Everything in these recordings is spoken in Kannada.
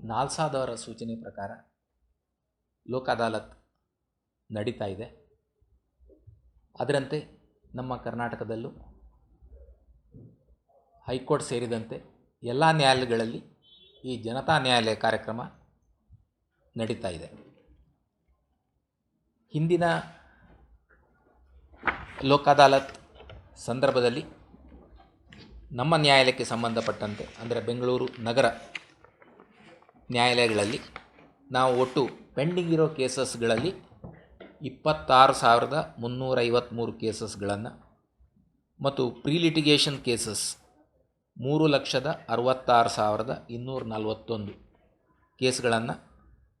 ನಾಲ್ಸಾದವರ ಸೂಚನೆ ಪ್ರಕಾರ ಲೋಕ ಅದಾಲತ್ ನಡೀತಾ ಇದೆ. ಅದರಂತೆ ನಮ್ಮ ಕರ್ನಾಟಕದಲ್ಲೂ ಹೈಕೋರ್ಟ್ ಸೇರಿದಂತೆ ಎಲ್ಲ ನ್ಯಾಯಾಲಯಗಳಲ್ಲಿ ಈ ಜನತಾ ನ್ಯಾಯಾಲಯ ಕಾರ್ಯಕ್ರಮ ನಡೀತಾ ಇದೆ. ಹಿಂದಿನ ಲೋಕ ಅದಾಲತ್ ಸಂದರ್ಭದಲ್ಲಿ ನಮ್ಮ ನ್ಯಾಯಾಲಯಕ್ಕೆ ಸಂಬಂಧಪಟ್ಟಂತೆ, ಅಂದರೆ ಬೆಂಗಳೂರು ನಗರ ನ್ಯಾಯಾಲಯಗಳಲ್ಲಿ ನಾವು ಒಟ್ಟು ಪೆಂಡಿಂಗ್ ಇರೋ ಕೇಸಸ್ಗಳಲ್ಲಿ ಇಪ್ಪತ್ತಾರು ಸಾವಿರದ ಮುನ್ನೂರ ಐವತ್ತ್ಮೂರು ಕೇಸಸ್ಗಳನ್ನು ಮತ್ತು ಪ್ರೀಲಿಟಿಗೇಷನ್ ಕೇಸಸ್ ಮೂರು ಲಕ್ಷದ ಅರವತ್ತಾರು ಸಾವಿರದ ಇನ್ನೂರ ನಲವತ್ತೊಂದು ಕೇಸ್ಗಳನ್ನು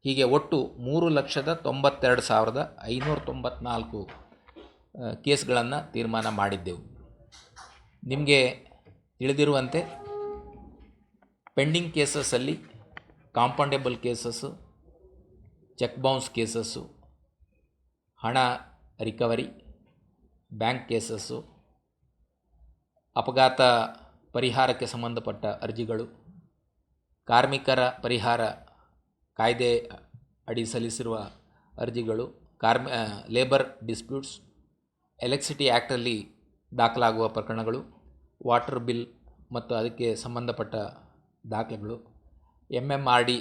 ಹೀಗೆ ಒಟ್ಟು ಮೂರು ಲಕ್ಷದ ತೊಂಬತ್ತೆರಡು ಸಾವಿರದ ಐನೂರ ತೊಂಬತ್ನಾಲ್ಕು ಕೇಸ್ಗಳನ್ನು ತೀರ್ಮಾನ ಮಾಡಿದ್ದೆವು. ನಿಮಗೆ ತಿಳಿದಿರುವಂತೆ pending ಕೇಸಸ್ಸಲ್ಲಿ compoundable cases, check bounce cases, ಹಣ ರಿಕವರಿ, ಬ್ಯಾಂಕ್ ಕೇಸಸ್ಸು, ಅಪಘಾತ ಪರಿಹಾರಕ್ಕೆ ಸಂಬಂಧಪಟ್ಟ ಅರ್ಜಿಗಳು, ಕಾರ್ಮಿಕರ ಪರಿಹಾರ ಕಾಯ್ದೆ ಅಡಿ ಸಲ್ಲಿಸಿರುವ ಅರ್ಜಿಗಳು, ಕಾರ್ಮಿ ಲೇಬರ್ ಡಿಸ್ಪ್ಯೂಟ್ಸ್, ಎಲೆಕ್ಟ್ರಿಸಿಟಿ ಆ್ಯಕ್ಟಲ್ಲಿ ದಾಖಲಾಗುವ ಪ್ರಕರಣಗಳು, ವಾಟರ್ ಬಿಲ್ ಮತ್ತು ಅದಕ್ಕೆ ಸಂಬಂಧಪಟ್ಟ ದಾಖಲೆಗಳು. ಎಂ ಎಂ ಆರ್ ಡಿ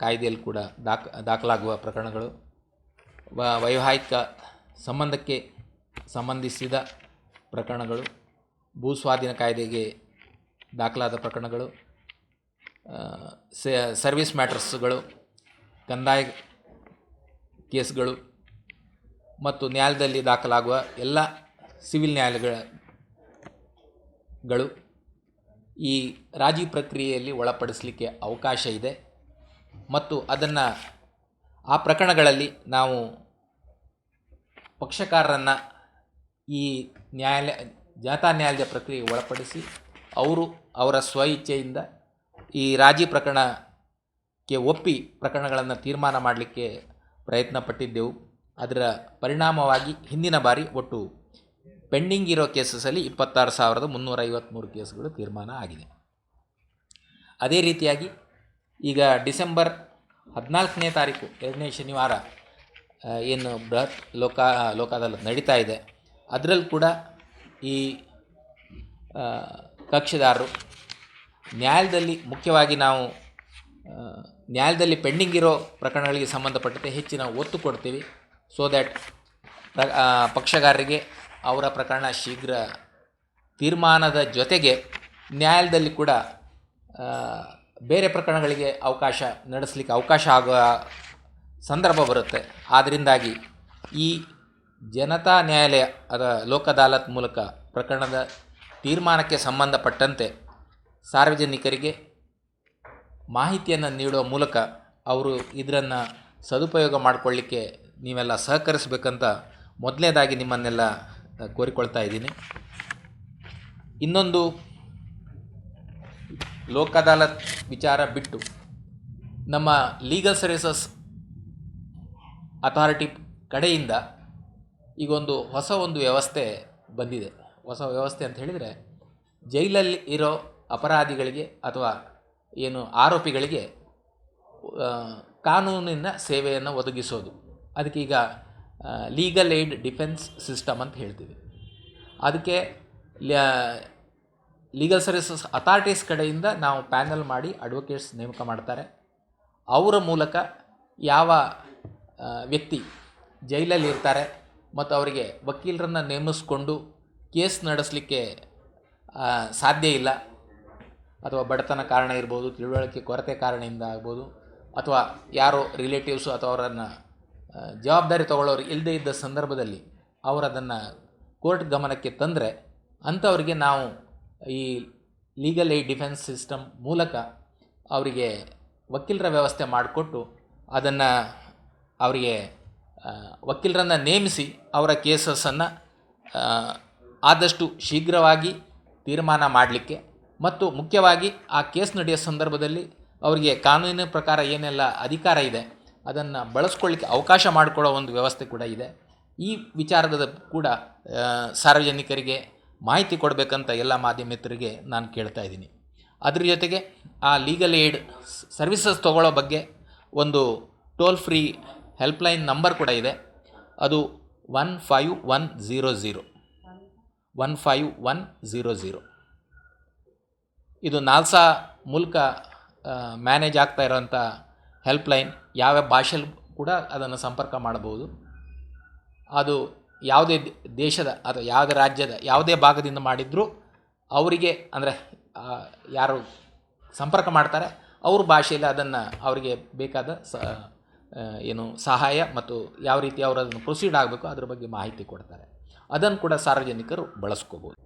ಕಾಯ್ದೆಯಲ್ಲಿ ಕೂಡ ದಾಖ, ದಾಖಲಾಗುವ ಪ್ರಕರಣಗಳು. ವೈವಾಹಿಕ ಸಂಬಂಧಕ್ಕೆ ಸಂಬಂಧಿಸಿದ ಪ್ರಕರಣಗಳು. ಭೂ ಸ್ವಾಧೀನ ಕಾಯ್ದೆಗೆ ದಾಖಲಾದ ಪ್ರಕರಣಗಳು. ಸರ್ವಿಸ್ ಮ್ಯಾಟರ್ಸ್ಗಳು ಕಂದಾಯ ಕೇಸ್ಗಳು ಮತ್ತು ನ್ಯಾಯಾಲಯದಲ್ಲಿ ದಾಖಲಾಗುವ ಎಲ್ಲ ಸಿವಿಲ್ ನ್ಯಾಯಾಲಯಗಳು ಈ ರಾಜಿ ಪ್ರಕ್ರಿಯೆಯಲ್ಲಿ ಒಳಪಡಿಸಲಿಕ್ಕೆ ಅವಕಾಶ ಇದೆ. ಮತ್ತು ಅದನ್ನು ಆ ಪ್ರಕರಣಗಳಲ್ಲಿ ನಾವು ಪಕ್ಷಕಾರರನ್ನು ಈ ನ್ಯಾಯಾಲಯ ಜನತಾ ನ್ಯಾಯಾಲಯದ ಪ್ರಕ್ರಿಯೆ ಒಳಪಡಿಸಿ ಅವರು ಅವರ ಸ್ವ ಇಚ್ಛೆಯಿಂದ ಈ ರಾಜಿ ಪ್ರಕರಣಕ್ಕೆ ಒಪ್ಪಿ ಪ್ರಕರಣಗಳನ್ನು ತೀರ್ಮಾನ ಮಾಡಲಿಕ್ಕೆ ಪ್ರಯತ್ನ ಪಟ್ಟಿದ್ದೆವು ಅದರ ಪರಿಣಾಮವಾಗಿ ಹಿಂದಿನ ಬಾರಿ ಒಟ್ಟು ಪೆಂಡಿಂಗ್ ಇರೋ ಕೇಸಸಲ್ಲಿ ಇಪ್ಪತ್ತಾರು ಸಾವಿರದ ಮುನ್ನೂರ ಐವತ್ತ್ಮೂರು ಕೇಸ್ಗಳು ತೀರ್ಮಾನ ಆಗಿದೆ. ಅದೇ ರೀತಿಯಾಗಿ ಈಗ ಡಿಸೆಂಬರ್ ಹದಿನಾಲ್ಕನೇ ತಾರೀಕು, ಎರಡನೇ ಶನಿವಾರ ಏನು ಬೃಹತ್ ಲೋಕ ಲೋಕ ಅದಾಲತ್ ನಡೀತಾ ಇದೆ. ಅದರಲ್ಲಿ ಕೂಡ ಈ ಕಕ್ಷಿದಾರರು ನ್ಯಾಯಾಲಯದಲ್ಲಿ ಮುಖ್ಯವಾಗಿ ನಾವು ನ್ಯಾಯಾಲಯದಲ್ಲಿ ಪೆಂಡಿಂಗ್ ಇರೋ ಪ್ರಕರಣಗಳಿಗೆ ಸಂಬಂಧಪಟ್ಟಂತೆ ಹೆಚ್ಚಿನ ಒತ್ತು ಕೊಡ್ತೀವಿ. ಸೊ ದ್ಯಾಟ್ ಪಕ್ಷಗಾರರಿಗೆ ಅವರ ಪ್ರಕರಣ ಶೀಘ್ರ ತೀರ್ಮಾನದ ಜೊತೆಗೆ ನ್ಯಾಯಾಲಯದಲ್ಲಿ ಕೂಡ ಬೇರೆ ಪ್ರಕರಣಗಳಿಗೆ ಅವಕಾಶ ನಡೆಸಲಿಕ್ಕೆ ಅವಕಾಶ ಆಗುವ ಸಂದರ್ಭ ಬರುತ್ತೆ. ಆದ್ದರಿಂದಾಗಿ ಈ ಜನತಾ ನ್ಯಾಯಾಲಯ ಅದ ಲೋಕ ಅದಾಲತ್ ಮೂಲಕ ಪ್ರಕರಣದ ತೀರ್ಮಾನಕ್ಕೆ ಸಂಬಂಧಪಟ್ಟಂತೆ ಸಾರ್ವಜನಿಕರಿಗೆ ಮಾಹಿತಿಯನ್ನು ನೀಡುವ ಮೂಲಕ ಅವರು ಇದರನ್ನು ಸದುಪಯೋಗ ಮಾಡಿಕೊಳ್ಳಿಕ್ಕೆ ನೀವೆಲ್ಲ ಸಹಕರಿಸಬೇಕಂತ ಮೊದಲನೇದಾಗಿ ನಿಮ್ಮನ್ನೆಲ್ಲ ಕೋರಿಕೊಳ್ತಾ ಇದ್ದೀನಿ. ಇನ್ನೊಂದು ಲೋಕ್ ಅದಾಲತ್ ವಿಚಾರ ಬಿಟ್ಟು ನಮ್ಮ ಲೀಗಲ್ ಸರ್ವಿಸಸ್ ಅಥಾರಿಟಿ ಕಡೆಯಿಂದ ಈಗೊಂದು ಹೊಸ ಒಂದು ವ್ಯವಸ್ಥೆ ಬಂದಿದೆ. ಹೊಸ ವ್ಯವಸ್ಥೆ ಅಂತ ಹೇಳಿದರೆ ಜೈಲಲ್ಲಿ ಇರೋ ಅಪರಾಧಿಗಳಿಗೆ ಅಥವಾ ಏನು ಆರೋಪಿಗಳಿಗೆ ಕಾನೂನಿನ ಸೇವೆಯನ್ನು ಒದಗಿಸೋದು. ಅದಕ್ಕೀಗ ಲೀಗಲ್ ಏಡ್ ಡಿಫೆನ್ಸ್ ಸಿಸ್ಟಮ್ ಅಂತ ಹೇಳ್ತೀವಿ. ಅದಕ್ಕೆ ಲೀಗಲ್ ಸರ್ವಿಸಸ್ ಅಥಾರಿಟೀಸ್ ಕಡೆಯಿಂದ ನಾವು ಪ್ಯಾನಲ್ ಮಾಡಿ ಅಡ್ವೊಕೇಟ್ಸ್ ನೇಮಕ ಮಾಡ್ತಾರೆ. ಅವರ ಮೂಲಕ ಯಾವ ವ್ಯಕ್ತಿ ಜೈಲಲ್ಲಿ ಇರ್ತಾರೆ ಮತ್ತು ಅವರಿಗೆ ವಕೀಲರನ್ನು ನೇಮಿಸ್ಕೊಂಡು ಕೇಸ್ ನಡೆಸಲಿಕ್ಕೆ ಸಾಧ್ಯ ಇಲ್ಲ. ಅಥವಾ ಬಡತನ ಕಾರಣ ಇರ್ಬೋದು, ತಿಳುವಳಿಕೆ ಕೊರತೆ ಕಾರಣದಿಂದ ಆಗ್ಬೋದು, ಅಥವಾ ಯಾರೋ ರಿಲೇಟಿವ್ಸು ಅಥವಾ ಅವರನ್ನು ಜವಾಬ್ದಾರಿ ತಗೊಳ್ಳೋರು ಇಲ್ಲದೇ ಇದ್ದ ಸಂದರ್ಭದಲ್ಲಿ ಅವರದನ್ನು ಕೋರ್ಟ್ ಗಮನಕ್ಕೆ ತಂದರೆ ಅಂಥವ್ರಿಗೆ ನಾವು ಈ ಲೀಗಲ್ ಏಡ್ ಡಿಫೆನ್ಸ್ ಸಿಸ್ಟಮ್ ಮೂಲಕ ಅವರಿಗೆ ವಕೀಲರ ವ್ಯವಸ್ಥೆ ಮಾಡಿಕೊಟ್ಟು ಅದನ್ನು ಅವರಿಗೆ ವಕೀಲರನ್ನು ನೇಮಿಸಿ ಅವರ ಕೇಸಸನ್ನು ಆದಷ್ಟು ಶೀಘ್ರವಾಗಿ ತೀರ್ಮಾನ ಮಾಡಲಿಕ್ಕೆ ಮತ್ತು ಮುಖ್ಯವಾಗಿ ಆ ಕೇಸ್ ನಡೆಯೋ ಸಂದರ್ಭದಲ್ಲಿ ಅವರಿಗೆ ಕಾನೂನಿನ ಪ್ರಕಾರ ಏನೆಲ್ಲ ಅಧಿಕಾರ ಇದೆ ಅದನ್ನು ಬಳಸ್ಕೊಳ್ಳಿಕ್ಕೆ ಅವಕಾಶ ಮಾಡಿಕೊಡೋ ಒಂದು ವ್ಯವಸ್ಥೆ ಕೂಡ ಇದೆ. ಈ ವಿಚಾರದ ಕೂಡ ಸಾರ್ವಜನಿಕರಿಗೆ ಮಾಹಿತಿ ಕೊಡಬೇಕಂತ ಎಲ್ಲ ಮಾಧ್ಯಮಿತರಿಗೆ ನಾನು ಕೇಳ್ತಾ ಇದ್ದೀನಿ. ಅದ್ರ ಜೊತೆಗೆ ಆ ಲೀಗಲ್ ಏಡ್ ಸರ್ವಿಸಸ್ ತೊಗೊಳ್ಳೋ ಬಗ್ಗೆ ಒಂದು ಟೋಲ್ ಫ್ರೀ ಹೆಲ್ಪ್ಲೈನ್ ನಂಬರ್ ಕೂಡ ಇದೆ. ಅದು one five one zero zero one five one zero zero ಇದು ನಾಲ್ಸಾ ಮೂಲಕ ಮ್ಯಾನೇಜ್ ಆಗ್ತಾ ಇರೋಂಥ ಹೆಲ್ಪ್ಲೈನ್ ಯಾವ ಭಾಷೆಯಲ್ಲಿ ಕೂಡ ಅದನ್ನು ಸಂಪರ್ಕ ಮಾಡಬಹುದು. ಅದು ಯಾವುದೇ ದೇಶದ ಅಥವಾ ಯಾವುದೇ ರಾಜ್ಯದ ಯಾವುದೇ ಭಾಗದಿಂದ ಮಾಡಿದರೂ ಅವರಿಗೆ ಅಂದರೆ ಯಾರು ಸಂಪರ್ಕ ಮಾಡ್ತಾರೆ, ಅವ್ರ ಭಾಷೆಯಲ್ಲಿ ಅದನ್ನು ಅವರಿಗೆ ಬೇಕಾದ ಸ ಏನು ಸಹಾಯ ಮತ್ತು ಯಾವ ರೀತಿ ಅವರು ಅದನ್ನು ಪ್ರೊಸೀಡ್ ಆಗಬೇಕು ಅದ್ರ ಬಗ್ಗೆ ಮಾಹಿತಿ ಕೊಡ್ತಾರೆ. ಅದನ್ನು ಕೂಡ ಸಾರ್ವಜನಿಕರು ಬಳಸ್ಕೋಬೋದು.